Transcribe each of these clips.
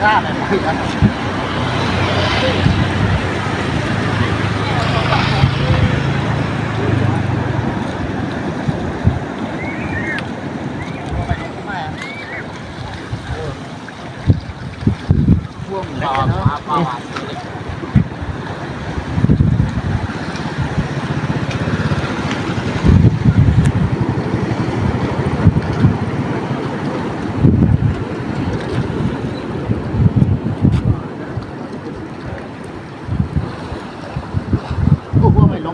ra này bị วกไม่ล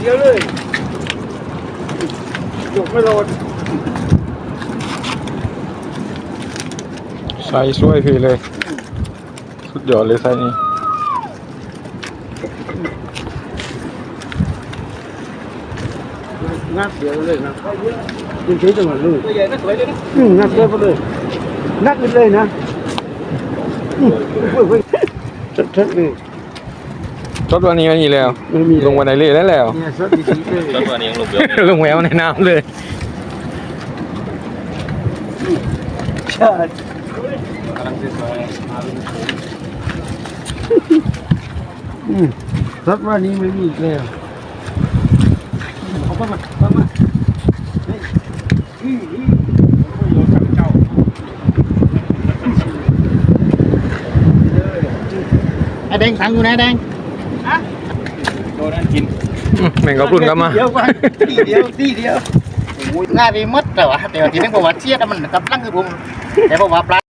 เดียวเลยยกไม่โดนใส่ช่วยพี่เลย สุดยอดเลยใส่นี่งัดเดียวเลยนะยิงใช้จังหวะเลยตัวใหญ่ก็สวยเลยนะงัดเดียวไปเลยงัดไปเลยนะเฮ้ยเฮ้ยชัดๆเลย จดวันนี้วันนี้แล้ว ไม่มีลงวันไหนเลยแล้วแล้วเนี่ยชัดดีๆเลยแล้วตัวนี้ยังหลบเยอะลงแววในน้ำเลยชัดกำลังจะซอยมาเป็นโค้งอืมชัดว่านี้ไม่มีอีกแล้วเอาเข้ามาเข้ามาเฮ้ยอืมอืมรถกับเจ้าไอ้แดงขังอยู่ไหนแดง โดนนั่นกินอืมแม่งก็พุ่นกลับมาเดียวกว่าทีเดียวทีเดียวโอ้ยง่ายไปหมดแต่ว่าแต่ว่าที่นั่นบอกว่าเชียดมันกำลังคือผมแต่บอกว่าปลา